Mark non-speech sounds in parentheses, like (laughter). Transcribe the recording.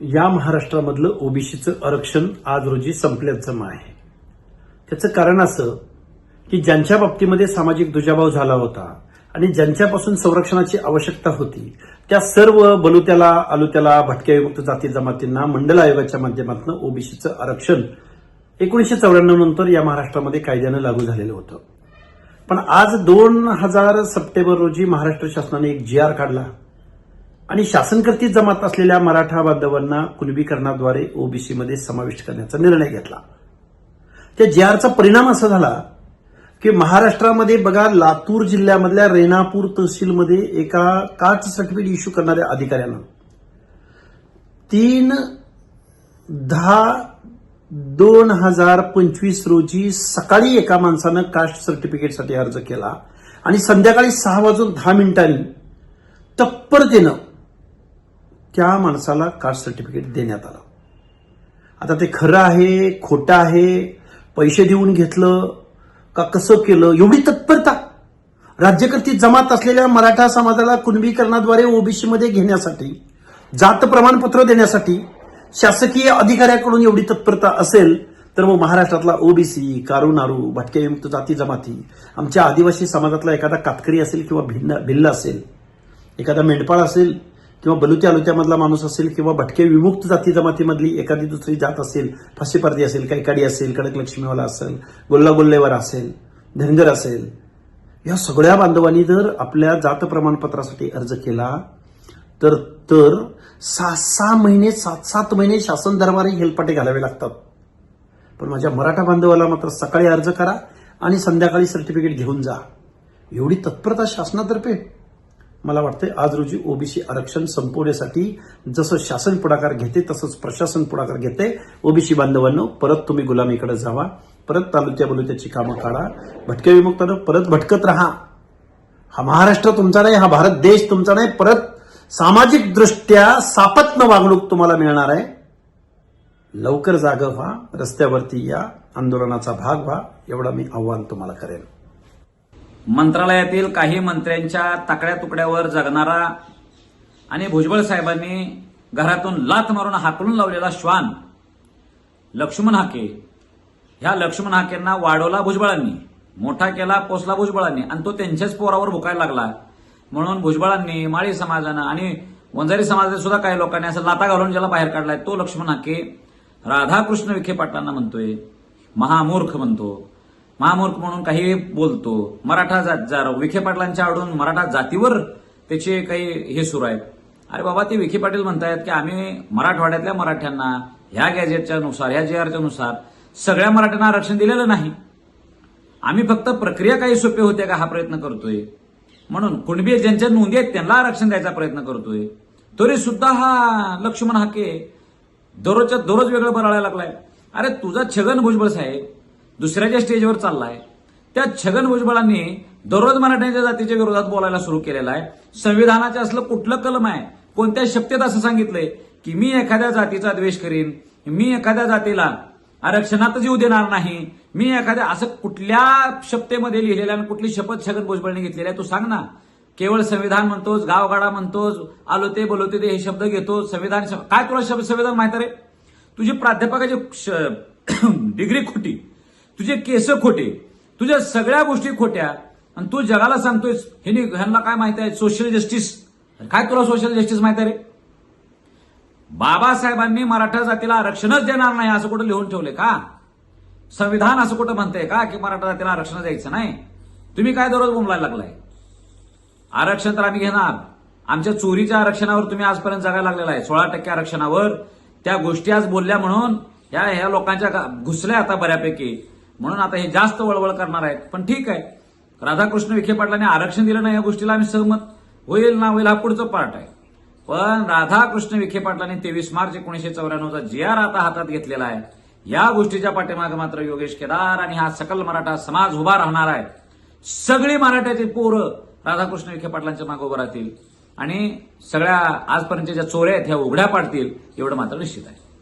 या महाराष्ट्रामधलं ओबीसीचं आरक्षण आज रोजी संपल्याचं आहे. त्याचं कारण असं की ज्यांच्या बाबतीमध्ये सामाजिक दुजाभाव झाला होता आणि ज्यांच्यापासून संरक्षणाची आवश्यकता होती त्या सर्व बलुत्याला आलुत्याला भटक्या विमुक्त जाती जमातींना मंडल आयोगाच्या माध्यमातून ओबीसीचं आरक्षण एकोणीशे चौऱ्याण्णव नंतर या महाराष्ट्रामध्ये कायद्यानं लागू झालेलं होतं. पण आज दोन हजार सप्टेंबर रोजी महाराष्ट्र शासनाने एक जी आर काढला. आणि शासनकर्ती जमात असलेल्या मराठा बांधवांना कुणबीकरणाद्वारे ओबीसीमध्ये समाविष्ट करण्याचा निर्णय घेतला. त्या जे आरचा परिणाम असा झाला की महाराष्ट्रामध्ये बघा लातूर जिल्ह्यामधल्या रेणापूर तहसीलमध्ये एका कास्ट सर्टिफिकेट इश्यू करणाऱ्या अधिकाऱ्यानं तीन दहा दोन हजार पंचवीस रोजी सकाळी एका माणसानं कास्ट सर्टिफिकेटसाठी अर्ज केला आणि संध्याकाळी सहा वाजून दहा मिनिटांनी तत्परतेनं त्या माणसाला कास्ट सर्टिफिकेट देण्यात आलं. आता ते खरं आहे खोटं आहे पैसे देऊन घेतलं का कसं केलं एवढी तत्परता? राज्यकर्ती जमात असलेल्या मराठा समाजाला कुणबीकरणाद्वारे ओबीसीमध्ये घेण्यासाठी जात प्रमाणपत्र देण्यासाठी शासकीय अधिकाऱ्याकडून एवढी तत्परता असेल तर मग महाराष्ट्रातला ओबीसी कारू नारू भटक्या जाती जमाती आमच्या आदिवासी समाजातला एखादा कातकरी असेल किंवा भिन्न भिल्ल असेल एखादा मेंढपाळ असेल किंवा बलुत्या आलुत्यामधला माणूस असेल किंवा भटके विमुक्त जाती जमातीमधली एखादी दुसरी जात असेल फाशीपर्दी असेल कैकाडी असेल कडक लक्ष्मीवाला असेल गोल्ला असेल धनगर असेल या सगळ्या बांधवांनी जर आपल्या जात प्रमाणपत्रासाठी अर्ज केला तर तर सहा सहा महिने सात सात महिने शासन दरबारी हेलपाटे घालावे लागतात. पण माझ्या मराठा बांधवाला मात्र सकाळी अर्ज करा आणि संध्याकाळी सर्टिफिकेट घेऊन जा. एवढी तत्परता शासनातर्फे? मला वाटतंय आज रोजी ओबीसी आरक्षण संपवण्यासाठी जसं शासन पुढाकार घेते तसंच प्रशासन पुढाकार घेते. ओबीसी बांधवांनो परत तुम्ही गुलामीकडे जावा. परत तालुक्या बलुत्याची कामं काढा. भटक्या विमुक्तानं परत भटकत राहा. हा महाराष्ट्र तुमचा नाही हा भारत देश तुमचा नाही परत सामाजिक दृष्ट्या सापत्न वागणूक तुम्हाला मिळणार आहे. लवकर जाग व्हा रस्त्यावरती या आंदोलनाचा भाग व्हा एवढा मी आव्हान तुम्हाला करेन. मंत्रालयातील काही मंत्र्यांच्या ताकड्या तुकड्यावर जगणारा आणि भुजबळ साहेबांनी घरातून लात मारून हाकलून लावलेला श्वान लक्ष्मण हाके. ह्या लक्ष्मण हाकेंना वाढवला भुजबळांनी मोठा केला पोचला भुजबळांनी आणि तो त्यांच्याच पोरावर भुकायला लागला. म्हणून भुजबळांनी माळी समाजानं आणि वंजारी समाजाने सुद्धा काही लोकांनी असं लाता घालून ज्याला बाहेर काढलाय तो लक्ष्मण हाके. राधाकृष्ण विखे पाटलांना म्हणतोय महामूर्ख म्हणतो. महामूर्ख म्हणून काही बोलतो. मराठा जात विखे पाटलांच्या आवडून मराठा जातीवर त्याचे काही हे सुरू आहेत. अरे बाबा ते विखे पाटील म्हणतायत की आम्ही मराठवाड्यातल्या मराठ्यांना ह्या गॅजेटच्या नुसार ह्या जेआरच्या नुसार सगळ्या मराठ्यांना आरक्षण दिलेलं नाही. आम्ही फक्त प्रक्रिया काही सोपे होते का हा प्रयत्न करतोय. म्हणून कुणबी ज्यांच्या नोंदी आहेत त्यांना आरक्षण द्यायचा प्रयत्न करतोय. तरी सुद्धा हा लक्ष्मण हाके दररोजच्या दररोज वेगळं बराळायला लागलाय. अरे तुझा छगन भुजबळ साहेब दुसऱ्याच्या स्टेजवर चाललाय. त्या छगन भुजबळांनी दररोज मराठ्यांच्या जातीच्या विरोधात बोलायला सुरू केलेला आहे. संविधानाचे असलं कुठलं कलम आहे? कोणत्या शब्देत असं सांगितलंय? की मी एखाद्या जातीचा द्वेष करीन मी एखाद्या जातीला आरक्षणातच येऊ देणार नाही मी एखाद्या असं कुठल्या शब्देमध्ये लिहिलेलं आणि कुठली शपथ छगन भुजबळने घेतलेली आहे तू सांग ना. केवळ संविधान म्हणतोस गावगाडा म्हणतोस आलो ते बोलवते ते हे शब्द घेतो संविधान शब्द- काय तुला शब्द संविधान माहिती रे? तुझी प्राध्यापकाची श- (clears throat) डिग्री खोटी. तुझे केस खोटे तुझ्या सगळ्या गोष्टी खोट्या आणि तू जगाला सांगतोय ह्यांनी ह्यांना काय माहीत आहे? सोशल जस्टिस काय तुला सोशल जस्टिस माहिती आहे रे? बाबासाहेबांनी मराठा जातीला आरक्षणच देणार नाही असं कुठं लिहून ठेवले का? संविधान असं कुठं म्हणतंय का की मराठा जातीला आरक्षण द्यायचं नाही? तुम्ही काय दररोज बोंबलायला लागलाय? आरक्षण तर आम्ही घेणार. आमच्या चोरीच्या आरक्षणावर तुम्ही आजपर्यंत जगायला लागलेला आहे. सोळा टक्के आरक्षणावर. त्या गोष्टी आज बोलल्या म्हणून या ह्या लोकांच्या घुसल्या आता बऱ्यापैकी. म्हणून आता हे जास्त वळवळ करणार आहेत. पण ठीक आहे. राधाकृष्ण विखे पाटलांनी आरक्षण दिलं नाही या गोष्टीला आम्ही सहमत. होईल ना होईल हा पुढचं पार्ट आहे. पण राधाकृष्ण विखे पाटलांनी तेवीस मार्च एकोणीशे चौऱ्याण्णवचा जी आर आता हातात घेतलेला आहे. या गोष्टीच्या पाठीमागे मात्र योगेश केदार आणि हा सकल मराठा समाज उभा राहणार आहे. सगळी मराठ्याची पोरं राधाकृष्ण विखे पाटलांच्या मागे उभं राहतील. आणि सगळ्या आजपर्यंतच्या ज्या चोऱ्या आहेत ह्या उघड्या पाडतील एवढं मात्र निश्चित आहे.